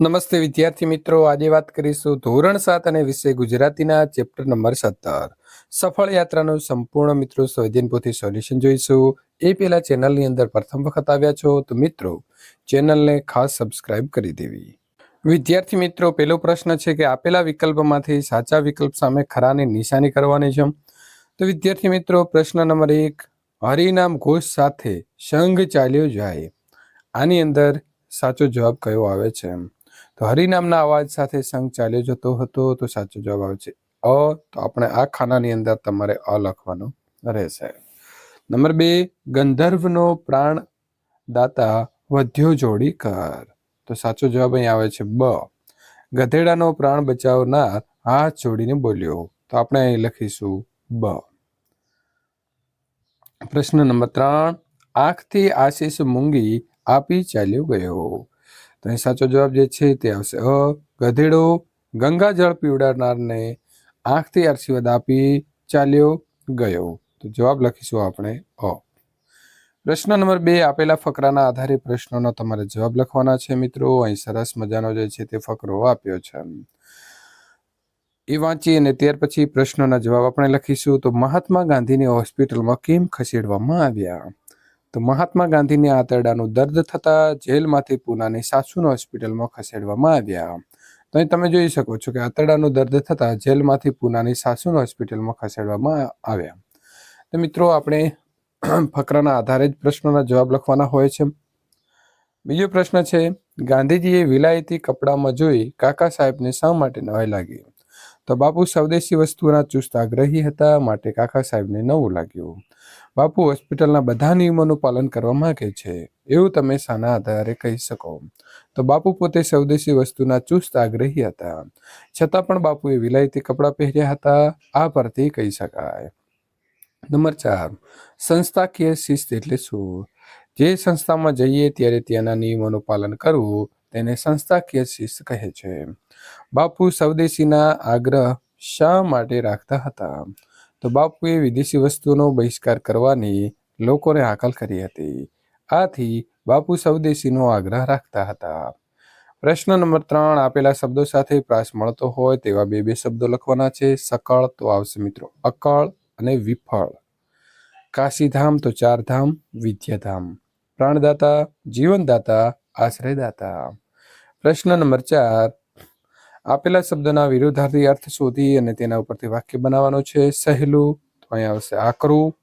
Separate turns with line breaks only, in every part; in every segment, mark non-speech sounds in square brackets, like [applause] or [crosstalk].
નમસ્તે વિદ્યાર્થી મિત્રો, આજે વાત કરીશું ધોરણ સાત અને વિષય ગુજરાતીના ચેપ્ટર નંબર સત્તર. સફળ યાત્રાનું સંપૂર્ણ મિત્રો સ્વધ્યન પોથી સોલ્યુશન જોઈશું. એ પહેલા ચેનલની અંદર પ્રથમ વખત આવ્યા છો તો મિત્રો, ચેનલને ખાસ સબસ્ક્રાઇબ કરી દેવી. વિદ્યાર્થી મિત્રો, પહેલો પ્રશ્ન છે કે આપેલા વિકલ્પમાંથી સાચા વિકલ્પ સામે ખરાની નિશાની કરવાની છે. તો વિદ્યાર્થી મિત્રો, પ્રશ્ન નંબર એક, હરિનામ ઘોષ સાથે સંઘ ચાલ્યો જાય. આની અંદર સાચો જવાબ કયો આવે છે? તો હરિનામના અવાજ સાથે સંઘ ચાલ્યો જતો હતો તો સાચો જવાબ આવે છે અ, તો આપણે આ ખાનાની અંદર તમારે અ લખવાનું રહેશે. નંબર બે, ગંધર્વનો પ્રાણ દાતા વધ્યો જોડી કર. તો સાચો જવાબ અહીં આવે છે બ. ગધેડાનો પ્રાણ બચાવનાર હાથ જોડીને બોલ્યો. તો આપણે અહીં લખીશું બ. પ્રશ્ન નંબર ત્રણ, આંખથી આશીષ મૂંગી આપી ચાલ્યો ગયો. તો અહીં સાચો જવાબ જે છે તે આવશે. અ, ગધેડો ગંગાજળ પીવડાવનારને આંખથી આશીર્વાદ આપી ચાલ્યો ગયો. તો જવાબ લખીશું આપણે અ. પ્રશ્ન નંબર બે, આપેલા ફકરાના આધારે પ્રશ્નોનો તમારે જવાબ લખવાના છે મિત્રો. અહીં સરસ મજાનો જે છે તે ફકરો આપ્યો છે. એ વાંચી અને ત્યાર પછી પ્રશ્નોના જવાબ આપણે લખીશું. તો મહાત્મા ગાંધીની હોસ્પિટલમાં કેમ ખસેડવામાં આવ્યા? તો મહાત્મા ગાંધીને આંતરડાનું દર્દ થતા જેલમાંથી પૂનાની સાસુના હોસ્પિટલમાં ખસેડવામાં આવ્યા. તો અહીં તમે જોઈ શકો છો કે આંતરડાનું દર્દ થતા જેલમાંથી પૂનાની સાસુના હોસ્પિટલમાં ખસેડવામાં આવ્યા. તો મિત્રો, આપણે [clears throat] ફકરાના આધારે જ પ્રશ્નોના જવાબ લખવાના હોય છે. બીજો પ્રશ્ન છે, ગાંધીજીએ વિલાયતી કપડામાં જોઈ કાકા સાહેબને શા માટે નવાઈ લાગી? તો બાપુ સ્વદેશી વસ્તુના ચુસ્ત આગ્રહી હતા, માટે કાકા સાહેબને નવું લાગ્યું. બાપુ હોસ્પિટલના બધા નિયમોનું પાલન કરવા માંગે છે. એવું તમે શાના આધારે કહી શકો. તો બાપુ પોતે સ્વદેશી વસ્તુના ચુસ્ત આગ્રહી હતા. છતાં પણ બાપુએ વિલાયતી કપડાં પહેર્યા હતા. આ પરથી કહી શકાય. નંબર ચાર. સંસ્થાકીય શિસ્ત એટલે શું? જે સંસ્થામાં જઈએ ત્યારે ત્યાંના નિયમોનું પાલન કરવું તેને સંસ્થાકીય શિસ્ત કહે છે. બાપુ સ્વદેશીના આગ્રહ શા માટે રાખતા હતા? તો બાપુએ વિદેશી વસ્તુઓનો બહિષ્કાર કરવાની લોકોને હાકલ કરી હતી. આથી બાપુ સ્વદેશીનો આગ્રહ રાખતા હતા. પ્રશ્ન નંબર ત્રણ, આપેલા શબ્દો સાથે પ્રાસ મળતો હોય તેવા બે બે શબ્દો લખવાના છે. સકળ તો આવશે મિત્રો. અકળ અને વિફળ. કાશીધામ તો ચારધામ, વિદ્યાધામ. પ્રાણદાતા, જીવનદાતા, આશ્રયદાતા. પ્રશ્ન નંબર ચાર આપેલા શબ્દના વિરોધાર્થી અર્થ શોધી અને તેના ઉપરથી વાક્ય બનાવવાનું છે. સહેલું, તો અહીં આવશે આકરું.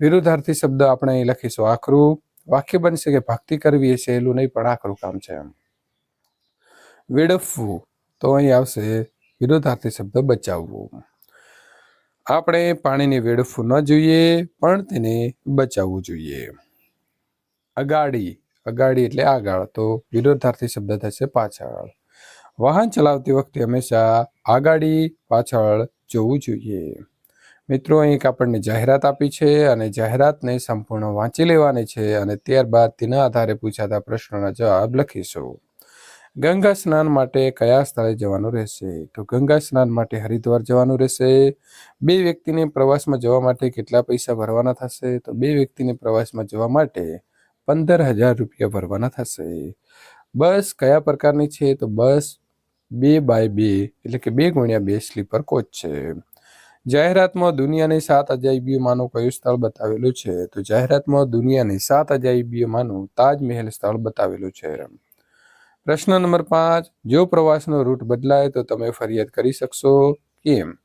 વિરોધાર્થી શબ્દ આપણે અહીં લખીશું આકરું. વાક્ય બનશે કે ભક્તિ કરવી એ સહેલું નહીં, પણ આકરું કામ છે એમ. વેડફવું, તો અહીં આવશે વિરોધાર્થી શબ્દ બચાવવું. આપણે પાણીને વેડફવું ન જોઈએ, પણ તેને બચાવવું જોઈએ. અગાડી અગાડી એટલે આગળ. તો વિરોધાર્થી શબ્દ થશે પાછળ. વાહન ચલાવતી વખતે હંમેશા આગાડી પાછળ જોવું જોઈએ. મિત્રો અહીં આપણને જાહેરાત આપી છે અને જાહેરાતને સંપૂર્ણ વાંચી લેવાની છે અને ત્યારબાદ તેના આધારે પૂછાતા પ્રશ્નોના જવાબ લખીશું. ગંગા સ્નાન માટે કયા સ્થળે જવાનું રહેશે? તો ગંગા સ્નાન માટે હરિદ્વાર જવાનું રહેશે. બે વ્યક્તિને પ્રવાસમાં જવા માટે કેટલા પૈસા ભરવાના થશે? તો બે વ્યક્તિને પ્રવાસમાં જવા માટે પંદર હજાર રૂપિયા ભરવાના થશે. બસ કયા પ્રકારની છે? તો બસ બે બાય બે, એટલે કે બે ગુણ્યા બે સ્લીપર કોચ છે. જાહેરાતમાં દુનિયાની સાત અજાયબીઓમાંનું કયું સ્થળ બતાવેલું છે? તો જાહેરાતમાં દુનિયાની સાત અજાયબીઓમાંનું તાજમહેલ સ્થળ બતાવેલું છે. પ્રશ્ન નંબર પાંચ, જો પ્રવાસનો રૂટ બદલાય તો તમે ફરિયાદ કરી શકશો? કેમ?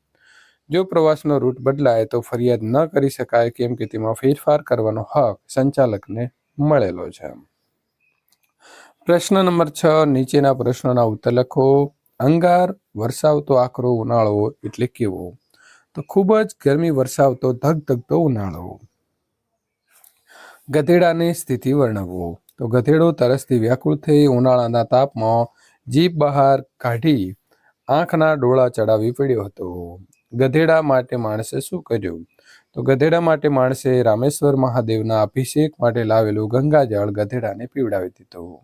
જો પ્રવાસનો રૂટ બદલાય તો ફરિયાદ ન કરી શકાય, કેમ કે તેમાં ફેરફાર કરવાનો હક સંચાલકને મળેલો છે. પ્રશ્ન નંબર છ, નીચેના પ્રશ્નોના ઉત્તર લખો. અંગાર વરસાવતો આકરો ઉનાળો એટલે કેવો? તો ખૂબ જ ગરમી વરસાવતો ધગધગતો ઉનાળો. ગધેડાની સ્થિતિ વર્ણવો. તો ગધેડો તરસથી વ્યાકુળ થઈ ઉનાળાના તાપમાં જીભ બહાર કાઢી આંખના ડોળા ચડાવી પડ્યો હતો. ગધેડા માટે માણસે શું કર્યું? તો ગધેડા માટે માણસે રામેશ્વર મહાદેવના અભિષેક માટે લાવેલું ગંગાજળ ગધેડાને પીવડાવી દીધું.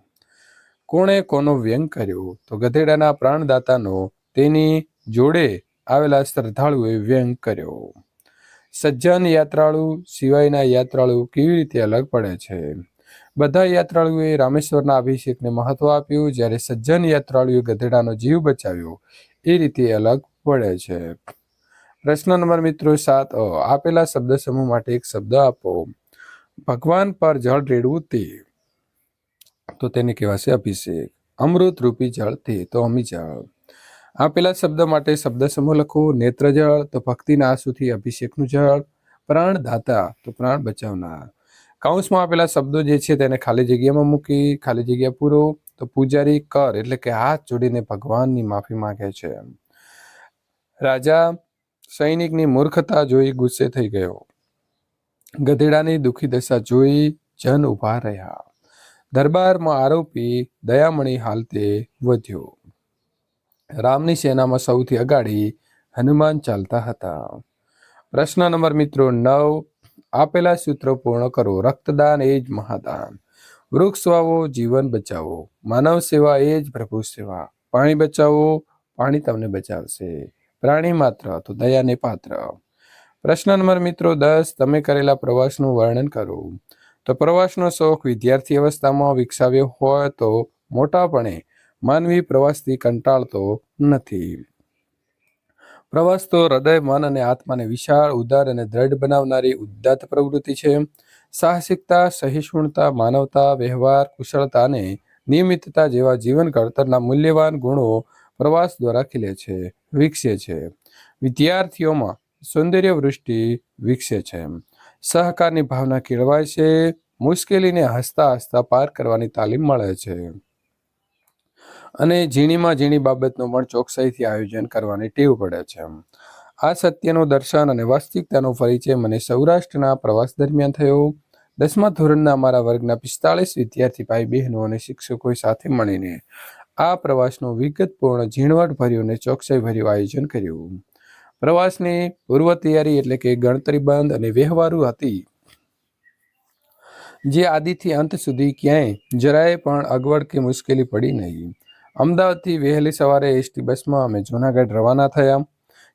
કોણે કોનો વ્યંગ કર્યો? તો ગધેડાના પ્રાણદાતાનો તેની જોડે આવેલા શ્રદ્ધાળુએ વ્યંગ કર્યો. સજ્જન યાત્રાળુ સિવાયના યાત્રાળુ કેવી રીતે અલગ પડે છે? બધા યાત્રાળુએ રામેશ્વરના અભિષેકને મહત્વ આપ્યું. જ્યારે સજ્જન યાત્રાળુએ ગધેડાનો જીવ બચાવ્યો, એ રીતે અલગ પડે છે. પ્રશ્ન નંબર મિત્રો સાત આપેલા શબ્દ સમૂહ માટે એક શબ્દ આપો. ભગવાન પર જળ રેડવું તે. તો તેને કહેવાશે અભિષેક. અમૃત રૂપી જળ તે, તો અમી જળ. આપેલા શબ્દ માટે શબ્દ સમૂહ લખો. નેત્ર જળ, તો ભક્તિના આંસુથી અભિષેકનું જળ. પ્રાણ દાતા, તો પ્રાણ બચાવનાર. કૌંસમાં આપેલા શબ્દો જે છે તેને ખાલી જગ્યામાં મૂકી, ખાલી જગ્યા પૂરો. તો પૂજારી કર, એટલે કે હાથ જોડીને ભગવાનની માફી માંગે છે. રાજા સૈનિકની મૂર્ખતા જોઈ ગુસ્સે થઈ ગયો. ગધેડાની દુઃખી દશા જોઈ જન ઊભા રહ્યા. દરબારમાં આરોપી દયામણી હાલતે વધ્યો. રામની સેનામાં સૌથી અગાડી હનુમાન ચાલતા હતા. પ્રશ્ન નંબર મિત્રો નવ, આપેલા સૂત્રો પૂર્ણ કરો. રક્તદાન એ જ મહાદાન. વૃક્ષ વાવો, જીવન બચાવો. માનવ સેવા એ જ પ્રભુ સેવા. પાણી બચાવો, પાણી તમને બચાવશે. પ્રાણી માત્ર, તો દયાને પાત્ર. પ્રશ્ન નંબર મિત્રો દસ, તમે કરેલા પ્રવાસનું વર્ણન કરો. તો પ્રવાસનો શોખ વિદ્યાર્થી અવસ્થામાં વિકસાવ્યો હોય તો મોટાપણે માનવી પ્રવાસથી કંટાળતો નથી. પ્રવાસ તો હૃદય, મન અને આત્માને વિશાળ, ઉદાર અને દ્રઢ બનાવનારી ઉદ્દાત પ્રવૃત્તિ છે. સાહસિકતા, સહિષ્ણુતા, માનવતા, વ્યવહાર કુશળતા અને નિયમિતતા જેવા જીવન ઘડતરના મૂલ્યવાન ગુણો પ્રવાસ દ્વારા ખીલે છે, વિકસે છે. વિદ્યાર્થીઓમાં સૌંદર્ય વૃષ્ટિ વિકસે છે. સહકારની ભાવના કેળવાય છે, મુશ્કેલીને હસતા હસતા પાર કરવાની તાલીમ મળે છે. અને ઝીણીમાં ઝીણી બાબતનું પણ ચોકસાઈથી આયોજન કરવાની ટેવ પડે છે. આ સત્યનું દર્શન અને વાસ્તવિકતાનો પરિચય મને સૌરાષ્ટ્રના પ્રવાસ દરમિયાન થયો. દસમા ધોરણના અમારા વર્ગના પિસ્તાળીસ વિદ્યાર્થી ભાઈ બહેનો અને શિક્ષકો સાથે મળીને આ પ્રવાસનું વિગતપૂર્ણ ઝીણવટભર્યું અને ચોકસાઈભર્યું આયોજન કર્યું. પ્રવાસની પૂર્વ તૈયારી એટલે કે ગણતરીબંધ અને વ્યવહારુ હતી. જે આદિથી અંત સુધી ક્યાંય જરાય પણ અગવડ કે મુશ્કેલી પડી નહીં. અમદાવાદથી વહેલી સવારે એસટી બસમાં અમે જૂનાગઢ રવાના થયા.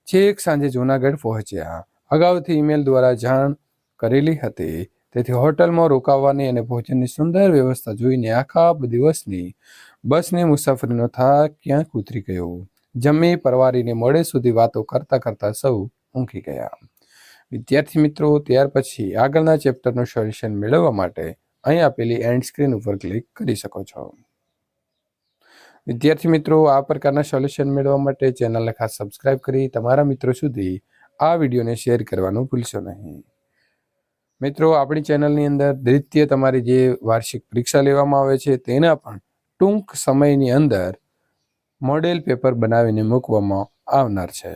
છેક સાંજે જૂનાગઢ પહોંચ્યા. અગાઉથી ઈમેલ દ્વારા જાણ કરેલી હતી. તેથી હોટલમાં રોકાવાની અને ભોજનની સુંદર વ્યવસ્થા જોઈને આખા દિવસની બસની મુસાફરીનો થાક ક્યાંક ઉતરી ગયો. જમી પરવારીને મોડે સુધી વાતો કરતા કરતા સૌ ઊંઘી ગયા. વિદ્યાર્થી મિત્રો, ત્યાર પછી આગળના ચેપ્ટરનું સોલ્યુશન મેળવવા માટે અહીં આપેલી એન્ડ સ્ક્રીન ઉપર ક્લિક કરી શકો છો. વિદ્યાર્થી મિત્રો, આ પ્રકારના સોલ્યુશન મેળવવા માટે ચેનલને ખાસ સબસ્ક્રાઇબ કરી તમારા મિત્રો સુધી આ વિડીયોને શેર કરવાનું ભૂલશો નહીં. મિત્રો, આપણી ચેનલની અંદર દ્વિતીય તમારી જે વાર્ષિક પરીક્ષા લેવામાં આવે છે, તેના પણ ટૂંક સમયની અંદર મોડેલ પેપર બનાવીને મૂકવામાં આવનાર છે.